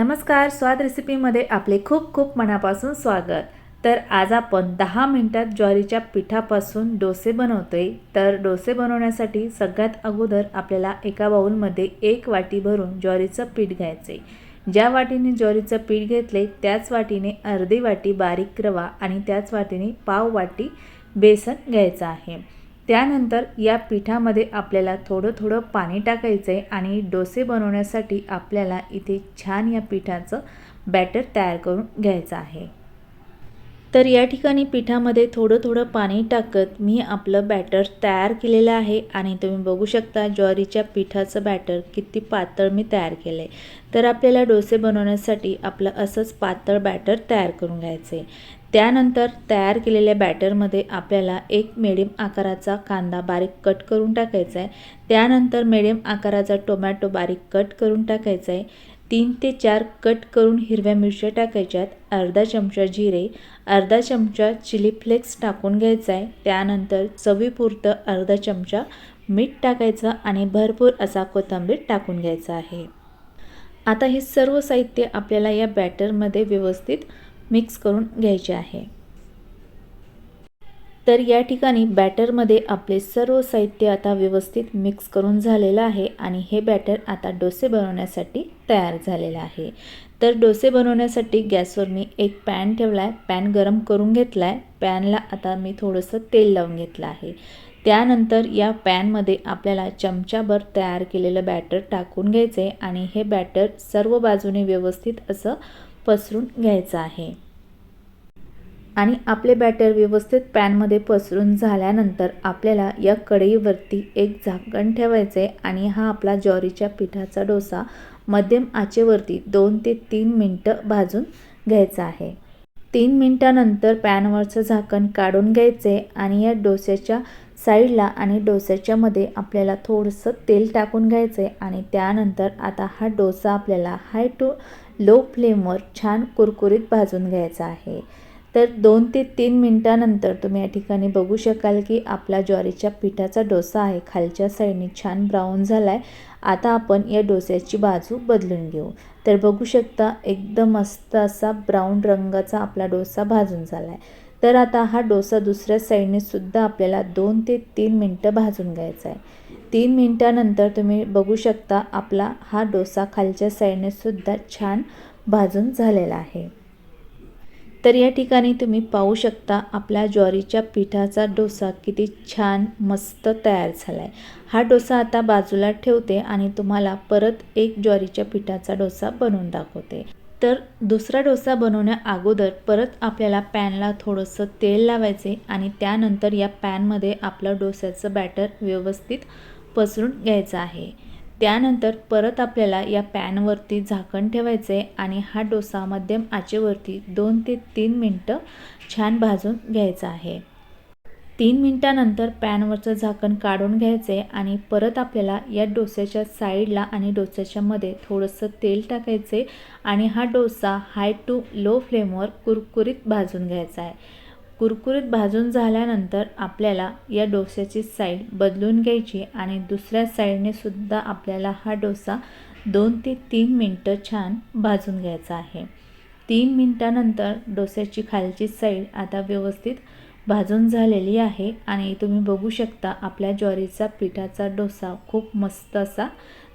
नमस्कार स्वाद रेसिपीमध्ये आपले खूप खूप मनापासून स्वागत. तर आज आपण दहा मिनटात ज्वारीच्या पिठापासून डोसे बनवतोय. तर डोसे बनवण्यासाठी सगळ्यात अगोदर आपल्याला एका बाऊलमध्ये एक वाटी भरून ज्वारीचं पीठ घ्यायचे ज्या वाटीने ज्वारीचं पीठ घेतले त्याच वाटीने अर्धी वाटी बारीक रवा आणि त्याच वाटीने पाव वाटी बेसन घ्यायचं आहे. त्यानंतर या पिठामध्ये आपल्याला थोडं थोडं पाणी टाकायचं आहे आणि डोसे बनवण्यासाठी आपल्याला इथे छान या पिठाचं बॅटर तयार करून घ्यायचं आहे. तर या ठिकाणी पिठामध्ये थोडं थोडं पाणी टाकत मी आपलं बॅटर तयार केलेलं आहे आणि तुम्ही बघू शकता ज्वारीच्या पिठाचं बॅटर किती पातळ मी तयार केलं आहे तर आपल्याला डोसे बनवण्यासाठी आपलं असंच पातळ बॅटर तयार करून घ्यायचं आहे त्यानंतर तयार केलेल्या बॅटरमध्ये आपल्याला एक मिडियम आकाराचा कांदा बारीक कट करून टाकायचा आहे त्यानंतर मिडियम आकाराचा टोमॅटो बारीक कट करून टाकायचा आहे तीन ते चार कट करून हिरव्या मिरच्या टाकायच्यात. अर्धा चमचा जिरे अर्धा चमचा चिली फ्लेक्स टाकून घ्यायचा आहे त्यानंतर चवीपुरतं अर्धा चमचा मीठ टाकायचं आणि भरपूर असा कोथिंबीर टाकून घ्यायचा आहे. आता हे सर्व साहित्य आपल्याला या बॅटरमध्ये व्यवस्थित मिक्स करून घ्यायचे आहे. तर या ठिकाणी बॅटरमध्ये आपले सर्व साहित्य आता व्यवस्थित मिक्स करून झालेलं आहे आणि हे बॅटर आता डोसे बनवण्यासाठी तयार झालेलं आहे. तर डोसे बनवण्यासाठी गॅसवर मी एक पॅन ठेवला आहे पॅन गरम करून घेतला आहे पॅनला आता मी थोडंसं तेल लावून घेतलं आहे. त्यानंतर या पॅनमध्ये आपल्याला चमचाभर तयार केलेलं बॅटर टाकून घ्यायचे आणि हे बॅटर सर्व बाजूने व्यवस्थित असं पसरून घ्यायचं आहे. आणि आपले बॅटर व्यवस्थित पॅनमध्ये पसरून झाल्यानंतर आपल्याला या कढईवरती एक झाकण ठेवायचे आणि हा आपला ज्वारीच्या पिठाचा डोसा मध्यम आचेवरती दोन ते तीन मिनटं भाजून घ्यायचा आहे. तीन मिनटानंतर पॅनवरचं झाकण काढून घ्यायचे आणि या डोस्याच्या साईडला आणि डोस्याच्या मध्ये आपल्याला थोडंसं तेल टाकून घ्यायचं आहे आणि त्यानंतर आता हा डोसा आपल्याला हाय टू लो फ्लेमवर छान कुरकुरीत भाजून घ्यायचा आहे. तर दोन ते तीन मिनटानंतर तुम्ही या ठिकाणी बघू शकाल की आपला ज्वारीच्या पिठाचा डोसा आहे खालच्या साईडने छान ब्राऊन झाला आहे आता आपण या डोस्याची बाजू बदलून घेऊ. तर बघू शकता एकदम मस्त असा ब्राऊन रंगाचा आपला डोसा भाजून झाला आहे तर आता हा डोसा दुसऱ्या साईडने सुद्धा आपल्याला दोन ते तीन मिनटं भाजून घ्यायचा आहे. तीन मिनटानंतर तुम्ही बघू शकता आपला हा डोसा खालच्या साईडने सुद्धा छान भाजून झालेला आहे. तर या ठिकाणी तुम्ही पाहू शकता आपल्या ज्वारीच्या पिठाचा डोसा किती छान मस्त तयार झाला आहे हा डोसा आता बाजूला ठेवते आणि तुम्हाला परत एक ज्वारीच्या पिठाचा डोसा बनवून दाखवते. तर दुसरा डोसा बनवण्या अगोदर परत आपल्याला पॅनला थोडंसं तेल लावायचे आणि त्यानंतर या पॅनमध्ये आपलं डोस्याचं बॅटर व्यवस्थित पसरून घ्यायचं आहे. त्यानंतर परत आपल्याला या पॅनवरती झाकण ठेवायचं आहे आणि हा डोसा मध्यम आचेवरती दोन ते तीन मिनटं छान भाजून घ्यायचा आहे. तीन मिनटानंतर पॅनवरचं झाकण काढून घ्यायचं आहे आणि परत आपल्याला या डोस्याच्या साईडला आणि डोस्याच्या मध्ये थोडंसं तेल टाकायचं आहे आणि हा डोसा हाय टू लो फ्लेमवर कुरकुरीत भाजून घ्यायचा आहे. कुरकुरीत भाजून झाल्यानंतर आपल्याला या डोस्याची साईड बदलून घ्यायची आणि दुसऱ्या साईडने सुद्धा आपल्याला हा डोसा दोन ते तीन मिनटं छान भाजून घ्यायचा आहे. तीन मिनटानंतर डोस्याची खालची साईड आता व्यवस्थित भाजून झालेली आहे आणि तुम्ही बघू शकता आपल्या ज्वारीचा पिठाचा डोसा खूप मस्त असा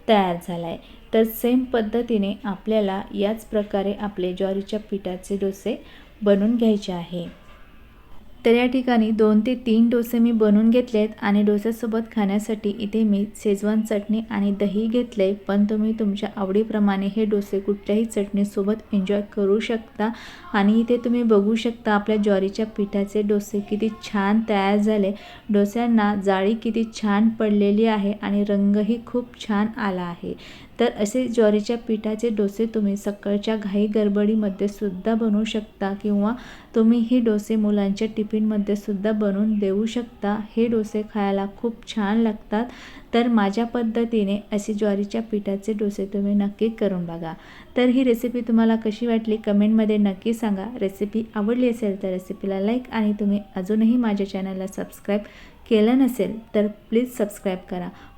तयार झाला आहे तर सेम पद्धतीने आपल्याला याच प्रकारे आपले ज्वारीच्या पिठाचे डोसे बनवून घ्यायचे आहे. तर या ठिकाणी दोन ते तीन डोसे मी बनवून घेतले आहेत आणि डोस्यासोबत खाण्यासाठी इथे मी शेजवान चटणी आणि दही घेतलं आहे पण तुम्ही तुमच्या आवडीप्रमाणे हे डोसे कुठल्याही चटणीसोबत एन्जॉय करू शकता. आणि इथे तुम्ही बघू शकता आपल्या ज्वारीच्या पिठाचे डोसे किती छान तयार झाले. डोस्यांना जाळी किती छान पडलेली आहे आणि रंगही खूप छान आला आहे. तर असे ज्वारीच्या पिठाचे डोसे तुम्ही सकाळच्या घाई गडबडीमध्ये सुद्धा बनवू शकता किंवा तुम्ही हे डोसे मुलांच्या टिफिनमध्ये सुद्धा बनवून देऊ शकता. हे डोसे खायला खूप छान लागतात. तर माझ्या पद्धतीने असे ज्वारीच्या पिठाचे डोसे तुम्ही नक्की करून बघा. तर ही रेसिपी तुम्हाला कशी वाटली कमेंटमध्ये नक्की सांगा. रेसिपी आवडली असेल तर रेसिपीला लाईक आणि तुम्ही अजूनही माझ्या चॅनलला सबस्क्राईब केलं नसेल तर प्लीज सबस्क्राईब करा.